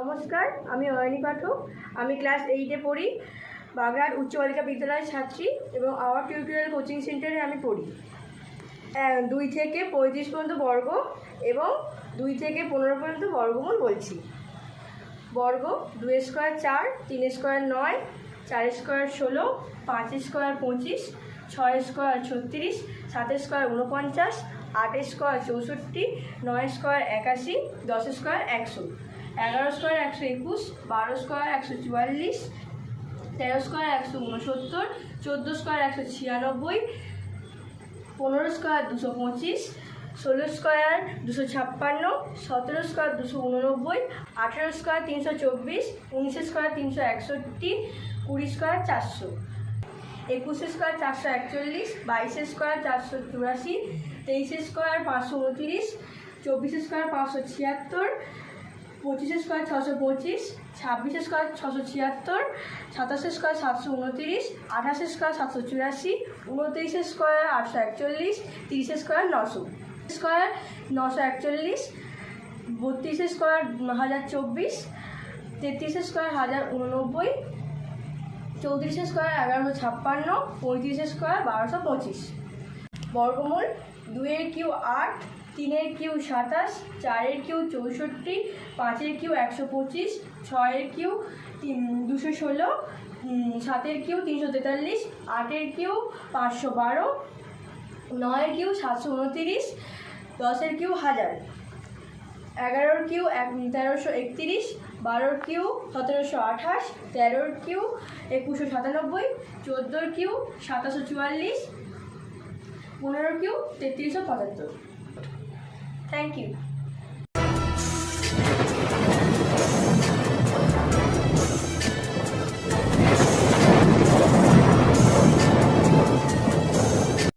নমস্কার, আমি অয়নী পাঠক। আমি ক্লাস এইটে পড়ি বাগড়াট উচ্চ বালিকা বিদ্যালয়ের ছাত্রী এবং আওয়ার টিউটোরিয়াল কোচিং সেন্টারে আমি পড়ি। দুই থেকে পঁয়ত্রিশ পর্যন্ত বর্গ এবং দুই থেকে পনেরো পর্যন্ত বর্গমূল বলছি। বর্গ দুই স্কোয়ার চার, তিন স্কোয়ার নয়, চার স্কোয়ার ষোলো, পাঁচ স্কোয়ার পঁচিশ, ছয় স্কোয়ার ছত্রিশ, সাত স্কোয়ার উনপঞ্চাশ আট স্কোয়ার চৌষট্টি, নয় স্কোয়ার একাশি, দশ স্কোয়ার একশো। এগারো স্কোয়ার একশো একুশ, বারো স্কোয়ার একশো চুয়াল্লিশ, তেরো স্কোয়ার একশো উনসত্তর চোদ্দ স্কোয়ার একশো ছিয়ানব্বই, পনেরো স্কোয়ার দুশো পঁচিশ, ষোলো স্কোয়ার দুশো ছাপ্পান্ন, সতেরো স্কোয়ার দুশো উননব্বই আঠেরো স্কোয়ার তিনশো চব্বিশ, উনিশ স্কোয়ার তিনশো একষট্টি, কুড়ি স্কোয়ার চারশো। একুশে স্কোয়ার চারশো একচল্লিশ, বাইশে স্কোয়ার চারশো চুরাশি, তেইশে স্কোয়ার পাঁচশো উনতিরিশ, চব্বিশে স্কোয়ার পাঁচশো ছিয়াত্তর পঁচিশে স্কোয়ার ছশো পঁচিশ, ছাব্বিশে স্কোয়ার ছশো ছিয়াত্তর, সাতাশে স্কোয়ার সাতশো উনতিরিশ, আঠাশে স্কোয়ার সাতশো চুরাশি, উনত্রিশে স্কোয়ার আটশো একচল্লিশ, তিরিশে স্কোয়ার নশো। স্কোয়ার নশো একচল্লিশ, বত্রিশে স্কোয়ার হাজার চব্বিশ, তেত্রিশে স্কোয়ার হাজার উননব্বই, চৌত্রিশে স্কোয়ার এগারোশো ছাপ্পান্ন, পঁয়ত্রিশে স্কোয়ার বারোশো পঁচিশ। বর্গমূল দুইয়ের কিউ আট তিনের কিউ সাতাশ, চারের কিউ চৌষট্টি, পাঁচের কিউ একশো পঁচিশ, ছয়ের কিউ তিন, দুশো ষোলো সাতের কিউ তিনশো তেতাল্লিশ, আটের কিউ পাঁচশো বারো, নয়ের কিউ সাতশো উনতিরিশ, দশের কিউ হাজার, এগারোর কিউ এক, তেরোশো একতিরিশ, বারোর কিউ সতেরোশো আঠাশ, তেরোর কিউ একুশশো সাতানব্বই, চোদ্দোর কিউ সাতাশো চুয়াল্লিশ পনেরো কিউ তেত্রিশশো পঁচাত্তর। Thank you.